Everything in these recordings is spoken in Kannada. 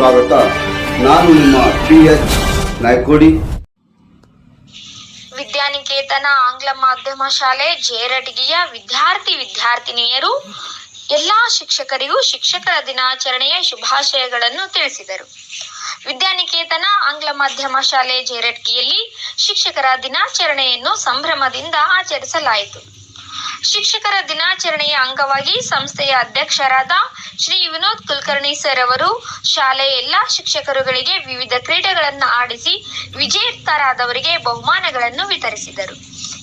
ಸ್ವಾಗತ. ನಾನು ನಿಮ್ಮ ಪಿ ಎಚ್ ನಾಯ್ಕೋಡಿ. ವಿದ್ಯಾನಿಕೇತನ ಆಂಗ್ಲ ಮಾಧ್ಯಮ ಶಾಲೆ ಜೇರಟಗಿಯ ವಿದ್ಯಾರ್ಥಿ ವಿದ್ಯಾರ್ಥಿನಿಯರು, ಎಲ್ಲಾ ಶಿಕ್ಷಕರಿಗೂ ಶಿಕ್ಷಕರ ದಿನಾಚರಣೆಯ ಶುಭಾಶಯಗಳನ್ನು ತಿಳಿಸಿದರು. ವಿದ್ಯಾನಿಕೇತನ ಆಂಗ್ಲ ಮಾಧ್ಯಮ ಶಾಲೆ ಜೇರಟ್ಗಿಯಲ್ಲಿ ಶಿಕ್ಷಕರ ದಿನಾಚರಣೆಯನ್ನು ಸಂಭ್ರಮದಿಂದ ಆಚರಿಸಲಾಯಿತು. ಶಿಕ್ಷಕರ ದಿನಾಚರಣೆಯ ಅಂಗವಾಗಿ ಸಂಸ್ಥೆಯ ಅಧ್ಯಕ್ಷರಾದ ಶ್ರೀ ವಿನೋದ್ ಕುಲಕರ್ಣಿ ಸರ್ ಅವರು ಶಾಲೆಯ ಎಲ್ಲಾ ಶಿಕ್ಷಕರುಗಳಿಗೆ ವಿವಿಧ ಕ್ರೀಡೆಗಳನ್ನು ಆಡಿಸಿ ವಿಜೇತರಾದವರಿಗೆ ಬಹುಮಾನಗಳನ್ನು ವಿತರಿಸಿದರು.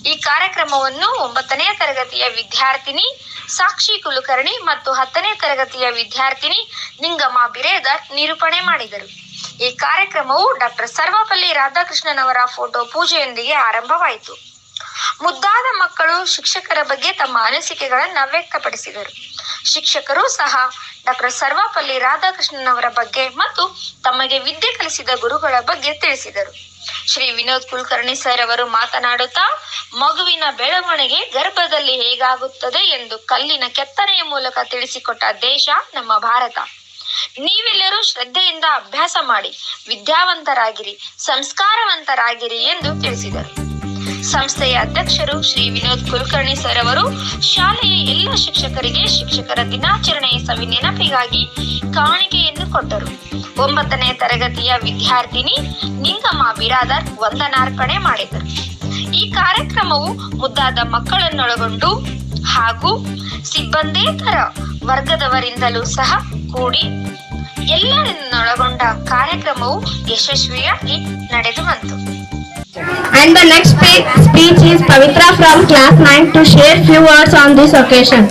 ಈ ಕಾರ್ಯಕ್ರಮವನ್ನು ಒಂಬತ್ತನೇ ತರಗತಿಯ ವಿದ್ಯಾರ್ಥಿನಿ ಸಾಕ್ಷಿ ಕುಲಕರ್ಣಿ ಮತ್ತು ಹತ್ತನೇ ತರಗತಿಯ ವಿದ್ಯಾರ್ಥಿನಿ ನಿಂಗಮ್ಮ ಬಿರೇದರ್ ನಿರೂಪಣೆ ಮಾಡಿದರು. ಈ ಕಾರ್ಯಕ್ರಮವು ಡಾಕ್ಟರ್ ಸರ್ವಪಲ್ಲಿ ರಾಧಾಕೃಷ್ಣನ್ ಅವರ ಫೋಟೋ ಪೂಜೆಯೊಂದಿಗೆ ಆರಂಭವಾಯಿತು. ಮುದ್ದಾದ ಮಕ್ಕಳು ಶಿಕ್ಷಕರ ಬಗ್ಗೆ ತಮ್ಮ ಅನಿಸಿಕೆಗಳನ್ನ ವ್ಯಕ್ತಪಡಿಸಿದರು. ಶಿಕ್ಷಕರು ಸಹ ಡಾಕ್ಟರ್ ಸರ್ವಪಲ್ಲಿ ರಾಧಾಕೃಷ್ಣನ್ ಅವರ ಬಗ್ಗೆ ಮತ್ತು ತಮಗೆ ವಿದ್ಯೆ ಕಲಿಸಿದ ಗುರುಗಳ ಬಗ್ಗೆ ತಿಳಿಸಿದರು. ಶ್ರೀ ವಿನೋದ್ ಕುಲಕರ್ಣಿ ಸರ್ ಅವರು ಮಾತನಾಡುತ್ತಾ, ಮಗುವಿನ ಬೆಳವಣಿಗೆ ಗರ್ಭದಲ್ಲಿ ಹೇಗಾಗುತ್ತದೆ ಎಂದು ಕಲ್ಲಿನ ಕೆತ್ತನೆಯ ಮೂಲಕ ತಿಳಿಸಿಕೊಟ್ಟ ದೇಶ ನಮ್ಮ ಭಾರತ. ನೀವೆಲ್ಲರೂ ಶ್ರದ್ಧೆಯಿಂದ ಅಭ್ಯಾಸ ಮಾಡಿ, ವಿದ್ಯಾವಂತರಾಗಿರಿ, ಸಂಸ್ಕಾರವಂತರಾಗಿರಿ ಎಂದು ತಿಳಿಸಿದರು. ಸಂಸ್ಥೆಯ ಅಧ್ಯಕ್ಷರು ಶ್ರೀ ವಿನೋದ್ ಕುಲಕರ್ಣಿ ಸರ್ ಅವರು. ಶಾಲೆಯ ಎಲ್ಲ ಶಿಕ್ಷಕರಿಗೆ ಶಿಕ್ಷಕರ ದಿನಾಚರಣೆಯ ಸವಿ ನೆನಪಿಗಾಗಿ ಕಾಣಿಕೆಯನ್ನು ಕೊಟ್ಟರು. ಒಂಬತ್ತನೇ ತರಗತಿಯ ವಿದ್ಯಾರ್ಥಿನಿ ನಿಂಗಮ್ಮ ಬಿರಾದರ್ ವಂದನಾರ್ಪಣೆ ಮಾಡಿದರು. ಈ ಕಾರ್ಯಕ್ರಮವು ಮುದ್ದಾದ ಮಕ್ಕಳನ್ನೊಳಗೊಂಡು ಹಾಗೂ ಸಿಬ್ಬಂದೇತರ ವರ್ಗದವರಿಂದಲೂ ಸಹ ಕೂಡಿ ಎಲ್ಲರನ್ನೊಳಗೊಂಡ ಕಾರ್ಯಕ್ರಮವು ಯಶಸ್ವಿಯಾಗಿ ನಡೆದು ಬಂತು. And the next speech is Pavitra from class 9 to share few words on this occasion.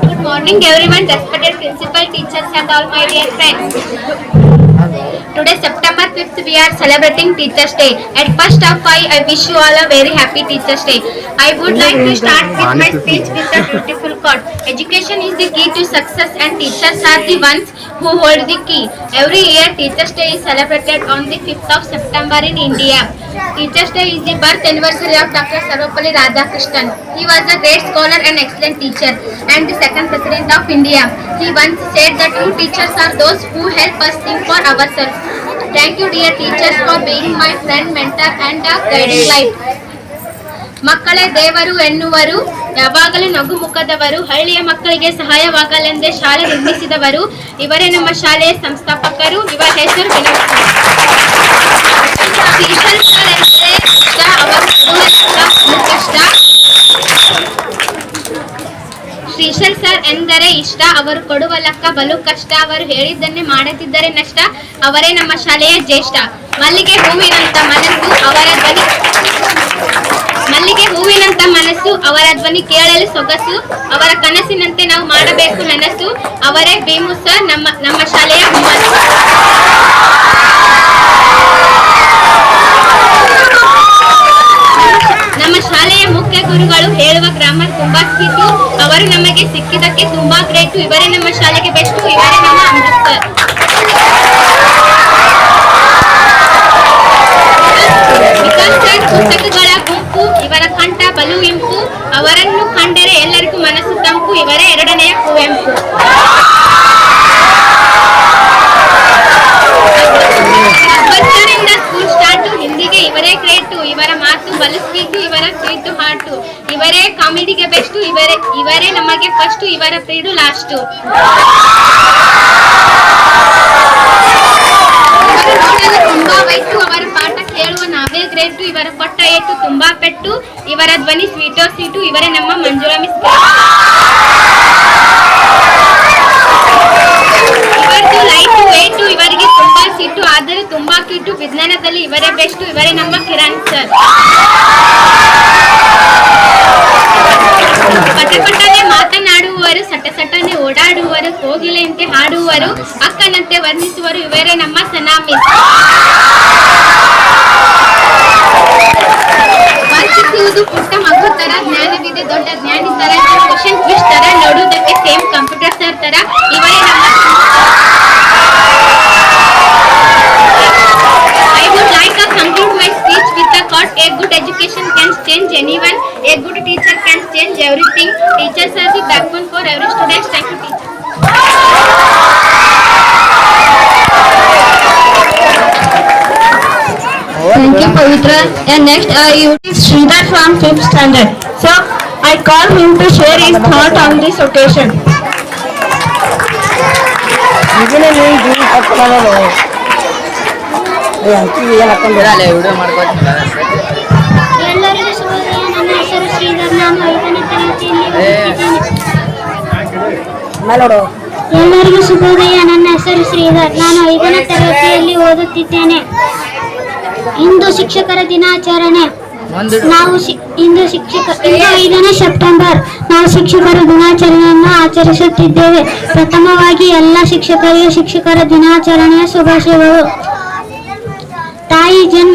Good morning everyone, respected principal, teachers and all my dear friends. Today September 5th we are celebrating Teachers Day. At first of all I wish you all a very happy Teachers Day. I would like to start with my speech with a beautiful quote. Education is the key to success and teachers are the ones who hold the key. Every year Teachers Day is celebrated on the 5th of September in India. Teachers Day is the birth anniversary of Dr. Sarvapalli Radhakrishnan. He was a great scholar and excellent teacher and the second president of India. He once said that true teachers are those who help us think for ourselves. Thank you dear teachers for being my friend mentor and guiding light. ಮಕ್ಕಳೇ, ದೇವರು ಎನ್ನುವರು, ಯಾವಾಗಲೂ ನಗು ಮುಖದವರು, ಹಳ್ಳಿಯ ಮಕ್ಕಳಿಗೆ ಸಹಾಯವಾಗಲೆಂದೇ ಶಾಲೆ ನಿರ್ಮಿಸಿದವರು, ಇವರೇ ನಮ್ಮ ಶಾಲೆಯ ಸಂಸ್ಥಾಪಕರು ಇವರ ಹೆಸರು ವಿನೋದ್. ಶ್ರೀಶಲ್ ಸರ್ ಎಂದರೆ ಇಷ್ಟ. ಅವರು ಕೊಡುವ ಲೆಕ್ಕ ಬಲು ಕಷ್ಟ. ಅವರು ಹೇಳಿದ್ದನ್ನೇ ಮಾಡುತ್ತಿದ್ದರೆ ನಷ್ಟ. ಅವರೇ ನಮ್ಮ ಶಾಲೆಯ ಜ್ಯೇಷ್ಠ. ಮಲ್ಲಿಗೆ ಹೂವಿನಂತ ಮನಸ್ಸು ಅವರ ಧ್ವನಿ ಮಲ್ಲಿಗೆ ಹೂವಿನಂತ ಮನಸ್ಸು ಅವರ ಧ್ವನಿ ಕೇಳಲು ಸೊಗಸು. ಅವರ ಕನಸಿನಂತೆ ನಾವು ಮಾಡಬೇಕು ನನಸು. ಅವರೇ ಭೀಮು ಸರ್, ನಮ್ಮ ನಮ್ಮ ಶಾಲೆಯ ನಮ್ಮ ಶಾಲೆಯ ಮುಖ್ಯ ಗುರುಗಳು ಹೇಳುವ ಗ್ರಾಮರ್ ತುಂಬಾ ಸ್ವೀಟು ಅವರು ನಮಗೆ ಸಿಕ್ಕಿದ್ದಕ್ಕೆ ತುಂಬಾ ಗ್ರೇಟ್. ಇವರೇ ನಮ್ಮ ಶಾಲೆಗೆ ಬೆಸ್ಟ್, ಇವರೇ ನಮ್ಮ ಅಮೃತ್ ಸರ್ ಪುಸ್ತಕಗಳ ಗುಂಪು, ಇವರ ಕಂಠ ಬಲು ಅವರನ್ನು ಕಂಡರೆ ಎಲ್ಲರಿಗೂ ಮನಸ್ಸು ತಂಪು, ಇವರೇ ಎರಡನೆಯ ಕುವೆಂಪು ಅಬ್ಬತ್ತರಿಂದ ಸ್ಕೂಲ್ ಸ್ಟಾರ್ಟು ಹಿಂದಿಗೆ ಇವರೇ ಗ್ರೇಟು ಇವರ ಮಾತು ಬಲು ಸ್ವೀಟು ಇವರ ಸ್ವೀಟು ಹಾಟು ಇವರೇ ಕಾಮಿಡಿಗೆ ಬೆಸ್ಟು ಇವರೇ ಇವರೇ ನಮಗೆ ಫಸ್ಟು ಇವರ ಪ್ರೀಡು ಲಾಸ್ಟ್ ತುಂಬಾ ವಯಸ್ಸು ಅವರ ಪಾಠ ಕೇಳುವ ನಾವೇ ಗ್ರೇಟು ಇವರ ಪಟ್ಟ ಏಟು ತುಂಬಾ ಪೆಟ್ಟು ಇವರ ಧ್ವನಿ ಸ್ವೀಟೋ ಸೀಟು ಇವರೇ ನಮ್ಮ ಮಂಜುಳಾ ಮಿಸ್ ಇವರದು ಲೈಟು ವೇಟು ಇವರಿಗೆ ತುಂಬಾ ಸಿಟ್ಟು ಆದರೆ ತುಂಬಾ ಕಿಟ್ಟು ವಿಜ್ಞಾನದಲ್ಲಿ ಇವರೇ ಬೆಸ್ಟ್ ಇವರೇ ನಮ್ಮ ಕಿರಣ್ ಸರ್ ಪಟ ಮಾತನಾಡುವವರು ಸಟ ಸಟನೆ ಓಡಾಡುವರು, ಕೋಗಿಲೆಯಂತೆ ಹಾಡುವರು, ಅಕ್ಕನಂತೆ ವರ್ಣಿಸುವರು, ಇವರೇ ನಮ್ಮ ಸನಾಮಿ. ವರ್ತಿಸುವುದು ಪುಟ್ಟ ಮಗು ತರ ಜ್ಞಾನವಿದೆ, ದೊಡ್ಡ ಜ್ಞಾನಿ ತರ ಕ್ವಶನ್ ಕ್ವಿಸ್ ತರ ನೋಡುವುದಕ್ಕೆ ಸೇಮ್ ಕಂಪ್ಯೂಟರ್ ಸರ್ ತರ, ಇವರೇ ನಮ್ಮ change anyone. A good teacher can change everything. Teachers are the backbone for every student. Thank you, teacher. Thank you, Pavitra. And next, uh, you is Sridhar from fifth standard. So, I call him to share his thought on this occasion. Video ಮಾಡ್ಕೊತೀನಿ ಎಲ್ಲರಿಗೂ ಶುಭೋದಯ. ನನ್ನ ಹೆಸರು ಶ್ರೀಧರ್. ನಾನು ಐದನೇ ತರಗತಿಯಲ್ಲಿ ನೋಡು. ಎಲ್ಲರಿಗೂ ಶುಭೋದಯ. ನನ್ನ ಹೆಸರು ಶ್ರೀಧರ್. ನಾನು ಐದನೇ ತರಗತಿಯಲ್ಲಿ ಓದುತ್ತಿದ್ದೇನೆ. ಇಂದು ಶಿಕ್ಷಕರ ದಿನಾಚರಣೆ. ನಾವು ಇಂದು ಶಿಕ್ಷಕ ಇಂದು ಐದನೇ ಸೆಪ್ಟೆಂಬರ್. ನಾವು ಶಿಕ್ಷಕರ ದಿನಾಚರಣೆಯನ್ನು ಆಚರಿಸುತ್ತಿದ್ದೇವೆ. ಪ್ರಥಮವಾಗಿ ಎಲ್ಲ ಶಿಕ್ಷಕರಿಗೆ ಶಿಕ್ಷಕರ ದಿನಾಚರಣೆಯ ಶುಭಾಶಯಗಳು.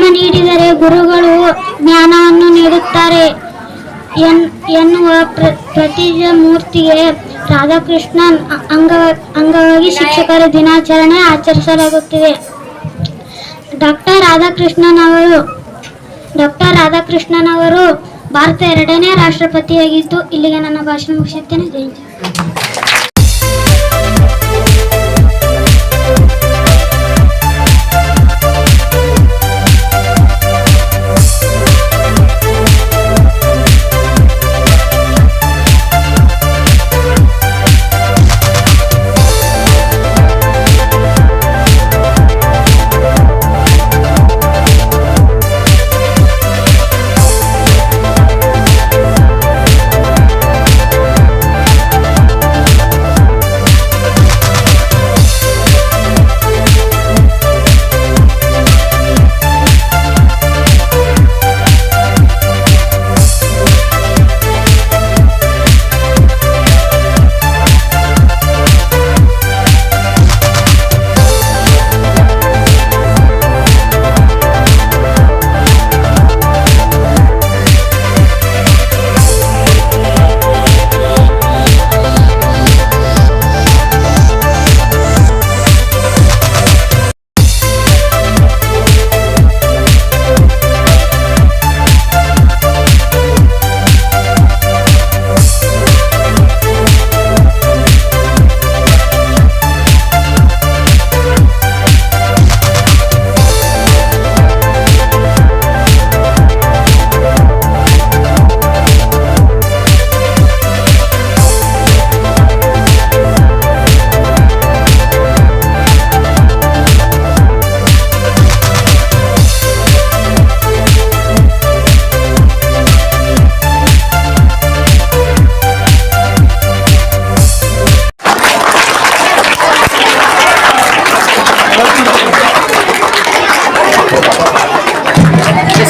ನೀಡಿದರೆ ಗುರುಗಳು ಜ್ಞಾನವನ್ನು ನೀಡುತ್ತಾರೆ. ಎನ್, ಎನ್ನುವ ಪ್ರ ಪ್ರತಿಜ ಮೂರ್ತಿಗೆ ರಾಧಾಕೃಷ್ಣನ್ ಅ- ಅಂಗ, ಅಂಗವಾಗಿ ಶಿಕ್ಷಕರ ದಿನಾಚರಣೆ ಆಚರಿಸಲಾಗುತ್ತಿದೆ. ಡಾಕ್ಟರ್ ರಾಧಾಕೃಷ್ಣನ್ ಅವರು, ಡಾಕ್ಟರ್ ರಾಧಾಕೃಷ್ಣನ್ ಅವರು ಭಾರತ ಎರಡನೇ ರಾಷ್ಟ್ರಪತಿಯಾಗಿದ್ದು, ಇಲ್ಲಿಗೆ ನನ್ನ ಭಾಷಣ ಮುಗಿಸುತ್ತೇನೆ. ಜೈ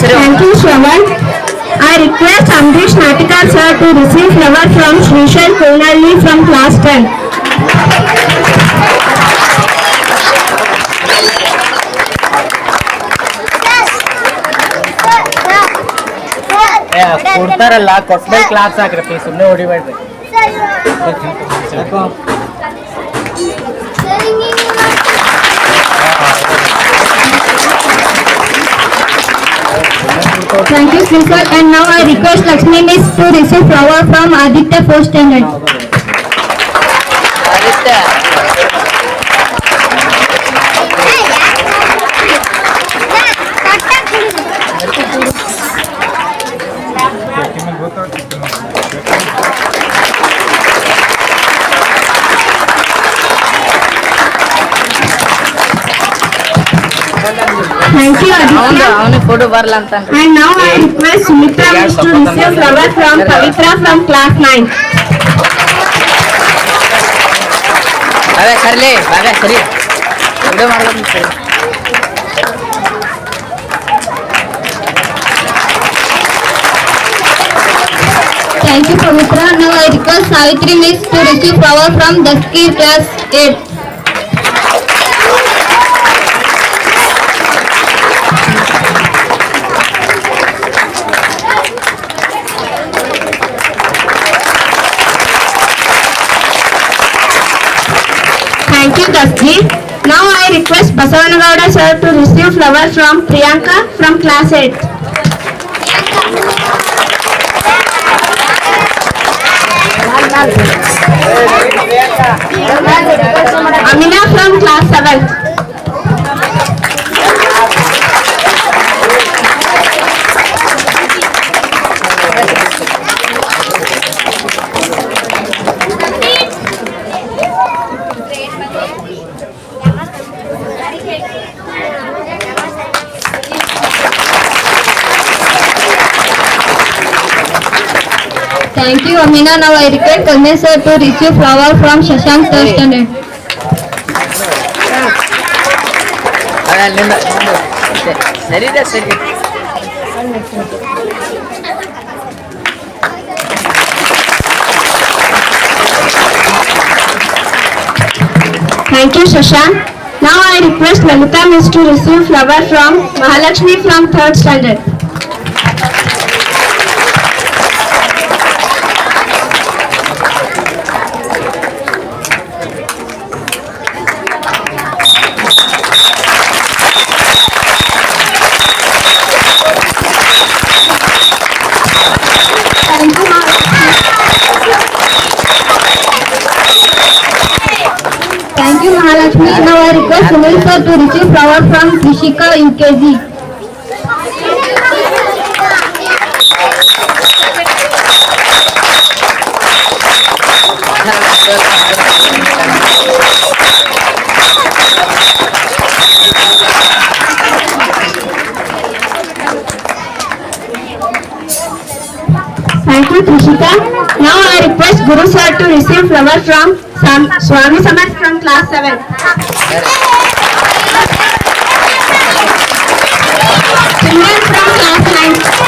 Thank you, Shravan. I request Amrish Natikar sir to receive flower from Srishal Kulnalli from class 10. ಕೊಡ್ತಾರಲ್ಲ ಕೊಟ್ಮೇಲೆ ಕ್ಲಾಸ್ ಹಾಕ್ರಿ ಸುಮ್ಮನೆ ಹೊಡಿಬೇಡ್ರಿ Thank you, Sir. And now I request Lakshmi Miss to receive flower from Aditya Post Standard. Aditya. Thank you, Aditya. And now I request Sumitra Vish to receive flower from Pavitra from class 9. अरे कर ले बागा सरी वीडियो मार लो thank you Pavitra now I request Savitri miss to receive flower from दस्की class 8 Please, now I request Basavanagowda sir to receive flowers from Priyanka from class 8. Amina from class 7. Thank you, Amina. Now I request Kalme sir to receive flower from Shashank third standard. ಅದೇ ಅಲ್ಲಿಂದ ಮುಂದೆ. ಸರಿ- ಸರಿ ಇದೆ ಸರಿ Thank you, Shashank. Now I request Lalita Miss to receive flower from Mahalakshmi from third standard. Mahalakshmi. Now I request Sunil sir to receive flower from Krishika. Thank you. Now I request Guru sir to receive flower from Swami Samaj from class 7. Children from class 9.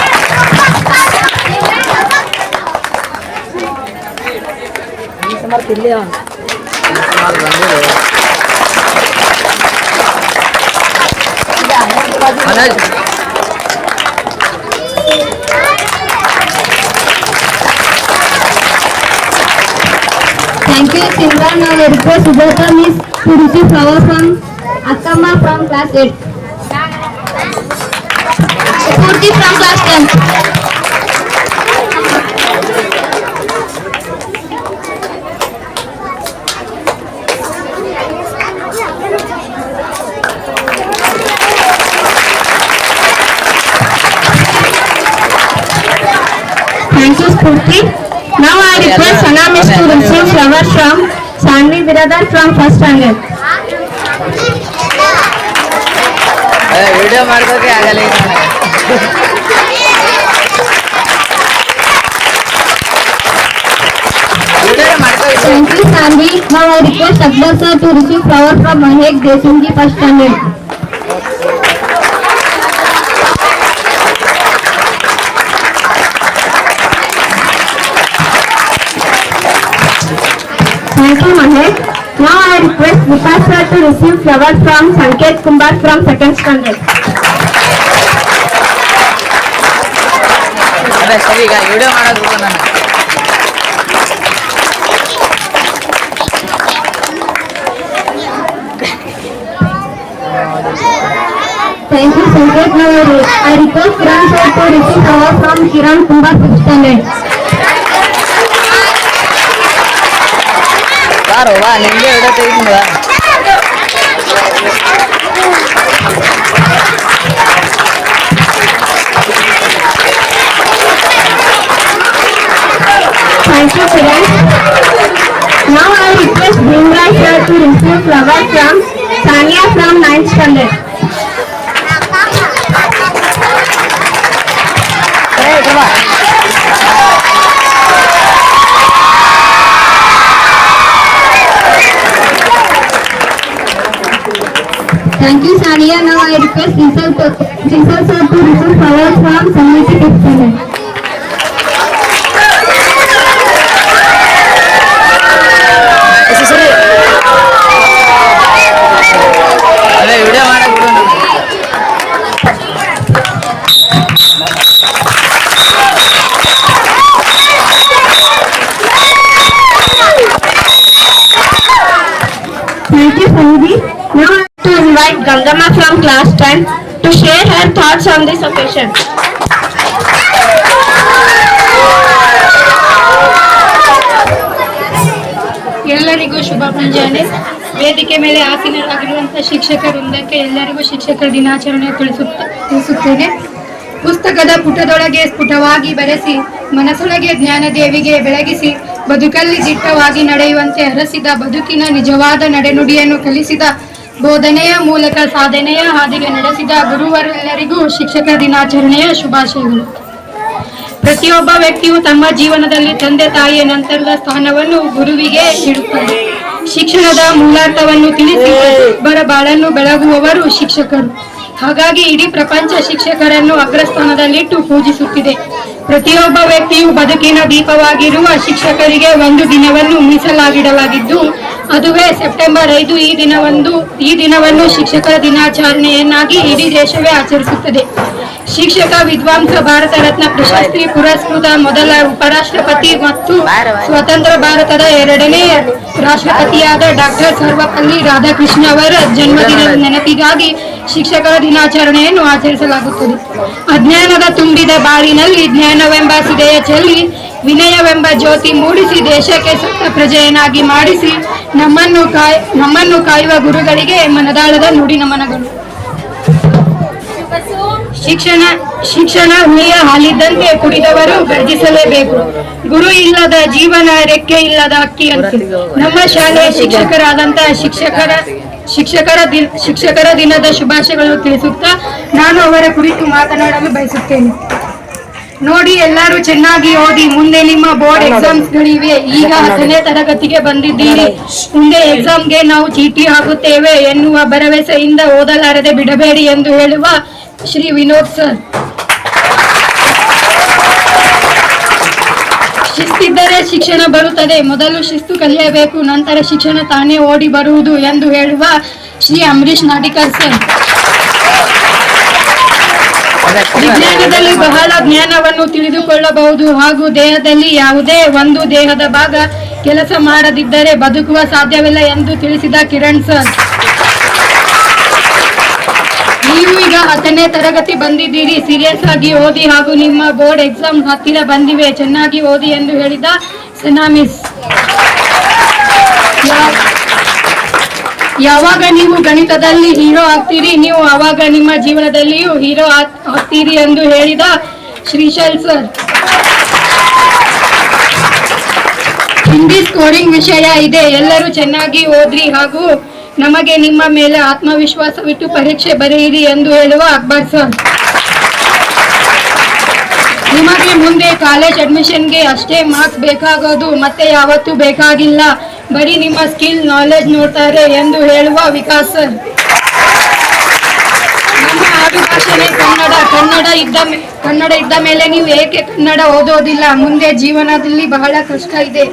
Manoj. You, Simran. Now I request Sujata Miss to receive flower from Akama from class 8. Purti from class 10. Thank you, Spurti. Now I request Hanami student Sue Flower from Sanvi Biradar from first standard. Video मार के आगे ले Thank you, Sanvi. Now I request Akbar sir to receive flower from Mahek Desanji first standard. to receive flowers from Sanket Kumar from second standard. Thank you, Sanket Nawari. I request Kiran sir to receive flowers from Kiran Kumar fifth standard. Baro, va, ninge, edate, va. Thank you, Kiran. Now I request Bhimraj sir to receive flower from Sania from ninth standard. ಏ, come on. Thank you, Sania. Now I request Rizal sir to receive flowers from Samiti fifth Gangamma Gangama from class 10 to share her thoughts on this occasion. ಎಲ್ಲರಿಗೂ ಶುಭ ಮುಂಜಾನೆ ವೇದಿಕೆ ಮೇಲೆ ಆಸೀನರಾಗಿರುವಂತಹ ಶಿಕ್ಷಕರೊಂದಕ್ಕೆ ಎಲ್ಲರಿಗೂ ಶಿಕ್ಷಕರ ದಿನಾಚರಣೆ ತಿಳಿಸುತ್ತ ತಿಳಿಸುತ್ತೇನೆ ಪುಸ್ತಕದ ಪುಟದೊಳಗೆ ಸ್ಫುಟವಾಗಿ ಬೆರೆಸಿ, ಮನಸ್ಸೊಳಗೆ ಜ್ಞಾನದೇವಿಗೆ ಬೆಳಗಿಸಿ, ಬದುಕಲ್ಲಿ ದಿಟ್ಟವಾಗಿ ನಡೆಯುವಂತೆ ಹರಸಿದ ಬದುಕಿನ ನಿಜವಾದ ನಡೆನುಡಿಯನ್ನು ಕಲಿಸಿದ ಬೋಧನೆಯ ಮೂಲಕ ಸಾಧನೆಯ ಹಾದಿಗೆ ನಡೆಸಿದ ಗುರುವರೆಲ್ಲರಿಗೂ ಶಿಕ್ಷಕ ದಿನಾಚರಣೆಯ ಶುಭಾಶಯಗಳು. ಪ್ರತಿಯೊಬ್ಬ ವ್ಯಕ್ತಿಯು ತಮ್ಮ ಜೀವನದಲ್ಲಿ ತಂದೆ ತಾಯಿಯ ನಂತರದ ಸ್ಥಾನವನ್ನು ಗುರುವಿಗೆ ನೀಡುತ್ತಾರೆ ಶಿಕ್ಷಣದ ಮೂಲಾರ್ಥವನ್ನು ತಿಳಿಸಿ ಇಬ್ಬರ ಬಾಳನ್ನು ಬೆಳಗುವವರು ಶಿಕ್ಷಕರು. ಹಾಗಾಗಿ ಇಡೀ ಪ್ರಪಂಚ ಶಿಕ್ಷಕರನ್ನು ಅಗ್ರಸ್ಥಾನದಲ್ಲಿಟ್ಟು ಪೂಜಿಸುತ್ತಿದೆ. ಪ್ರತಿಯೊಬ್ಬ ವ್ಯಕ್ತಿಯು ಬದುಕಿನ ದೀಪವಾಗಿರುವ ಶಿಕ್ಷಕರಿಗೆ ಒಂದು ದಿನವನ್ನು ಮೀಸಲಾಗಿಡಲಾಗಿದ್ದು ಅದುವೇ ಸೆಪ್ಟೆಂಬರ್ ಐದು ಈ ದಿನವಂದು ಈ ದಿನವನ್ನು ಶಿಕ್ಷಕರ ದಿನಾಚರಣೆಯನ್ನಾಗಿ ಇಡೀ ದೇಶವೇ ಆಚರಿಸುತ್ತದೆ. ಶಿಕ್ಷಕ ವಿದ್ವಾಂಸ ಭಾರತ ರತ್ನ ಪ್ರಶಸ್ತಿ ಪುರಸ್ಕೃತ ಮೊದಲ ಉಪರಾಷ್ಟ್ರಪತಿ ಮತ್ತು ಸ್ವತಂತ್ರ ಭಾರತದ ಎರಡನೇ ರಾಷ್ಟ್ರಪತಿಯಾದ ಡಾಕ್ಟರ್ ಸರ್ವಪಲ್ಲಿ ರಾಧಾಕೃಷ್ಣ ಅವರ ಜನ್ಮದಿನದ ನೆನಪಿಗಾಗಿ ಶಿಕ್ಷಕರ ದಿನಾಚರಣೆಯನ್ನು ಆಚರಿಸಲಾಗುತ್ತದೆ. ಅಜ್ಞಾನದ ತುಂಬಿದ ಬಾಳಿನಲ್ಲಿ ಜ್ಞಾನವೆಂಬ ಸಿದೆಯ ಚೆಲ್ಲಿ ವಿನಯವೆಂಬ ಜ್ಯೋತಿ ಮೂಡಿಸಿ ದೇಶಕ್ಕೆ ಸತ್ತ ಪ್ರಜೆಯನ್ನಾಗಿ ಮಾಡಿಸಿ ನಮ್ಮನ್ನು ಕಾಯ್, ನಮ್ಮನ್ನು ಕಾಯುವ ಗುರುಗಳಿಗೆ ಮನದಾಳದ ನುಡಿ ನಮನಗಳು. ಶಿಕ್ಷಣ ಶಿಕ್ಷಣ ಹುಲಿಯ ಹಾಲಿದ್ದಂತೆ ಕುಡಿದವರು ಗರ್ಜಿಸಲೇಬೇಕು. ಗುರು ಇಲ್ಲದ ಜೀವನ ರೆಕ್ಕೆ ಇಲ್ಲದ ಅಕ್ಕಿಯಂತೆ. ನಮ್ಮ ಶಾಲೆಯ ಶಿಕ್ಷಕರಾದಂತಹ ಶಿಕ್ಷಕರ ಶಿಕ್ಷಕರ ದಿನ, ಶಿಕ್ಷಕರ ದಿನದ ಶುಭಾಶಯಗಳು ತಿಳಿಸುತ್ತಾ ನಾನು ಅವರ ಕುರಿತು ಮಾತನಾಡಲು ಬಯಸುತ್ತೇನೆ. ನೋಡಿ ಎಲ್ಲರೂ ಚೆನ್ನಾಗಿ ಓದಿ. ಮುಂದೆ ನಿಮ್ಮ ಬೋರ್ಡ್ ಎಕ್ಸಾಮ್ಸ್ ಗಳಿವೆ ಈಗ ಹತ್ತನೇ ತರಗತಿಗೆ ಬಂದಿದ್ದೀರಿ. ಮುಂದೆ ಎಕ್ಸಾಮ್ಗೆ ನಾವು ಚೀಟಿ ಹಾಕುತ್ತೇವೆ ಎನ್ನುವ ಭರವಸೆಯಿಂದ ಓದಲಾರದೆ ಬಿಡಬೇಡಿ ಎಂದು ಹೇಳುವ ಶ್ರೀ ವಿನೋದ್ ಸರ್. ಶಿಸ್ತಿದ್ದರೆ ಶಿಕ್ಷಣ ಬರುತ್ತದೆ. ಮೊದಲು ಶಿಸ್ತು ಕಲಿಯಬೇಕು ನಂತರ ಶಿಕ್ಷಣ ತಾನೇ ಓಡಿ ಬರುವುದು ಎಂದು ಹೇಳುವ ಶ್ರೀ ಅಂಬರೀಶ್ ನಾಡಿಕರ್ ಸರ್. ವಿಜ್ಞಾನದಲ್ಲಿ ಬಹಳ ಜ್ಞಾನವನ್ನು ತಿಳಿದುಕೊಳ್ಳಬಹುದು. ಹಾಗೂ ದೇಹದಲ್ಲಿ ಯಾವುದೇ ಒಂದು ದೇಹದ ಭಾಗ ಕೆಲಸ ಮಾಡದಿದ್ದರೆ ಬದುಕುವ ಸಾಧ್ಯವಿಲ್ಲ ಎಂದು ತಿಳಿಸಿದ ಕಿರಣ್ ಸರ್. ನೀವು ಈಗ ಹತ್ತನೇ ತರಗತಿ ಬಂದಿದ್ದೀರಿ. ಸೀರಿಯಸ್ ಆಗಿ ಓದಿ ಹಾಗೂ ನಿಮ್ಮ ಬೋರ್ಡ್ ಎಕ್ಸಾಮ್ ಹತ್ತಿರ ಬಂದಿವೆ. ಚೆನ್ನಾಗಿ ಓದಿ ಎಂದು ಹೇಳಿದ ಸನಾ ಮಿಸ್ ಯಾ- ಯಾವಾಗ ನೀವು ಗಣಿತದಲ್ಲಿ ಹೀರೋ ಆಗ್ತೀರಿ, ನೀವು ಆವಾಗ ನಿಮ್ಮ ಜೀವನದಲ್ಲಿಯೂ ಹೀರೋ ಆಗ್- ಆಗ್ತೀರಿ ಎಂದು ಹೇಳಿದ ಶ್ರೀಶೈಲ್ ಸರ್. ಹಿಂದಿ ಸ್ಕೋರಿಂಗ್ ವಿಷಯ ಇದೆ. ಎಲ್ಲರೂ ಚೆನ್ನಾಗಿ ಓದ್ರಿ ಹಾಗೂ ನಮಗೆ ನಿಮ್ಮ ಮೇಲೆ ಆತ್ಮವಿಶ್ವಾಸವಿಟ್ಟು ಪರೀಕ್ಷೆ ಬರೆಯಿರಿ ಎಂದು ಹೇಳುವ ಅಕ್ಬರ್ ಸರ್. ನಿಮಗೆ ಮುಂದೆ ಕಾಲೇಜ್ ಅಡ್ಮಿಷನ್ಗೆ ಅಷ್ಟೇ ಮಾರ್ಕ್ಸ್ ಬೇಕಾಗೋದು, ಮತ್ತೆ ಯಾವತ್ತೂ ಬೇಕಾಗಿಲ್ಲ. ಬರೀ ನಿಮ್ಮ ಸ್ಕಿಲ್ ನಾಲೆಜ್ ನೋಡ್ತಾರೆ ಎಂದು ಹೇಳುವ ವಿಕಾಸ್. ಸರ್ ನಮ್ಮ ಆಡುಭಾಷೆನೇ ಕನ್ನಡ. ಕನ್ನಡ ಇದ್ದ ಕನ್ನಡ ಇದ್ದ ಮೇಲೆ ನೀವು ಏಕೆ ಕನ್ನಡ ಓದೋದಿಲ್ಲ? ಮುಂದೆ ಜೀವನದಲ್ಲಿ ಬಹಳ ಕಷ್ಟ ಇದೆ.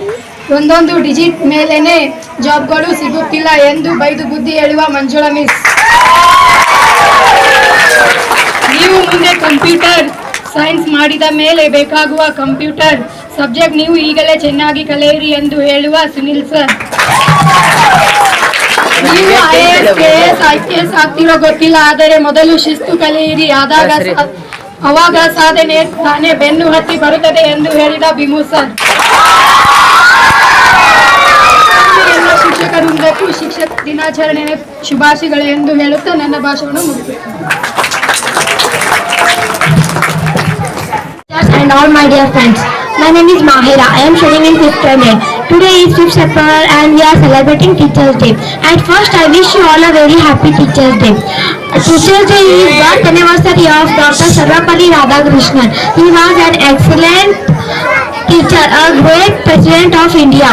ಒಂದೊಂದು ಡಿಜಿಟ್ ಮೇಲೇನೆ ಜಾಬ್ಗಳು ಸಿಗುತ್ತಿಲ್ಲ ಎಂದು ಬೈದು ಬುದ್ಧಿ ಹೇಳುವ ಮಂಜುಳಾ ಮಿಸ್ ನೀವು ಮುಂದೆ ಕಂಪ್ಯೂಟರ್ ಸೈನ್ಸ್ ಮಾಡಿದ ಮೇಲೆ ಬೇಕಾಗುವ ಕಂಪ್ಯೂಟರ್ ಸಬ್ಜೆಕ್ಟ್ ನೀವು ಈಗಲೇ ಚೆನ್ನಾಗಿ ಕಲಿಯಿರಿ ಎಂದು ಹೇಳುವ ಸುನಿಲ್ ಸರ್. ನೀವು I S K S I P S ಆಗ್ತಿರೋ ಗೊತ್ತಿಲ್ಲ ಆದರೆ ಮೊದಲು ಶಿಸ್ತು ಕಲಿಯಿರಿ. ಆದಾಗ ಅವಾಗ ಸಾಧನೆ ತಾನೇ ಬೆನ್ನು ಹತ್ತಿ ಬರುತ್ತದೆ ಎಂದು ಹೇಳಿದ ಬಿಮು ಸರ್. ಎಲ್ಲ ಶಿಕ್ಷಕರುಂದಕ್ಕೂ ಶಿಕ್ಷಕ ದಿನಾಚರಣೆ ಶುಭಾಶಯಗಳು ಎಂದು ಹೇಳುತ್ತಾ ನನ್ನ ಭಾಷಣವನ್ನು ಮುಗಿಸುತ್ತೇನೆ. And all my dear friends. My name is Mahira. I am studying in 5th standard. Today is 5th September and we are celebrating Teachers Day. At first, I wish you all a very happy Teachers Day. Teachers Day is birth anniversary of Dr. Sarvapalli Radhakrishnan. He was an excellent teacher, a great president of India.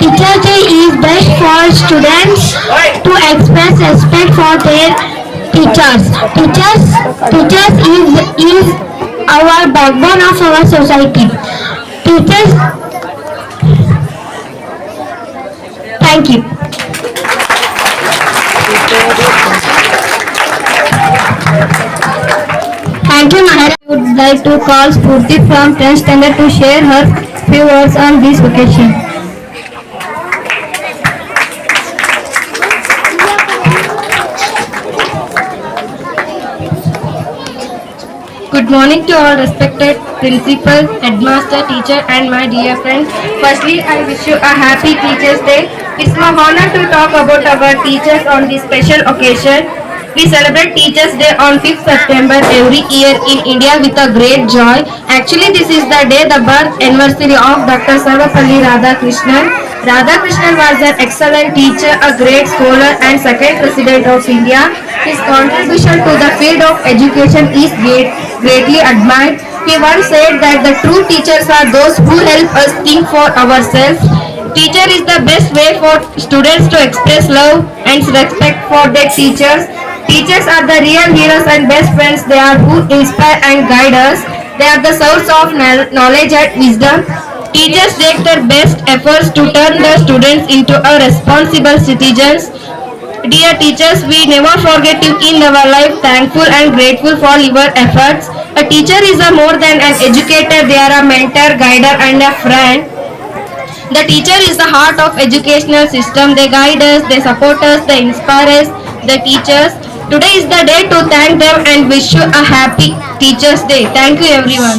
Teachers Day is best for students to express respect for their teachers. Teachers, teachers is is our backbone of our society. Teachers, thank you. Thank you, Mahara. I would like to call Spurti from 10th standard to share her few words on this occasion. Good morning to all respected principal, headmaster, teacher and my dear friends. Firstly, I wish you a happy Teachers Day. It's my honor to talk about our teachers on this special occasion. We celebrate Teachers' Day on 5th September every year in India with a great joy. Actually, this is the day the birth anniversary of Dr. Sarvapalli Radhakrishnan. Radhakrishnan was an excellent teacher, a great scholar and second president of India. His contribution to the field of education is great, greatly admired. He once said that the true teachers are those who help us think for ourselves. Teacher is the best way for students to express love and respect for their teachers. Teachers are the real heroes and best friends. They are who inspire and guide us. They are the source of knowledge and wisdom. Teachers take their best efforts to turn the students into a responsible citizens. Dear teachers, we never forget you in our life. Thankful and grateful for your efforts. A teacher is a more than an educator. They are a mentor, guider and a friend. The teacher is the heart of educational system. They guide us, they support us, they inspire us, they teach us. Today is the day to thank them and wish you a happy Teachers Day. Thank you everyone.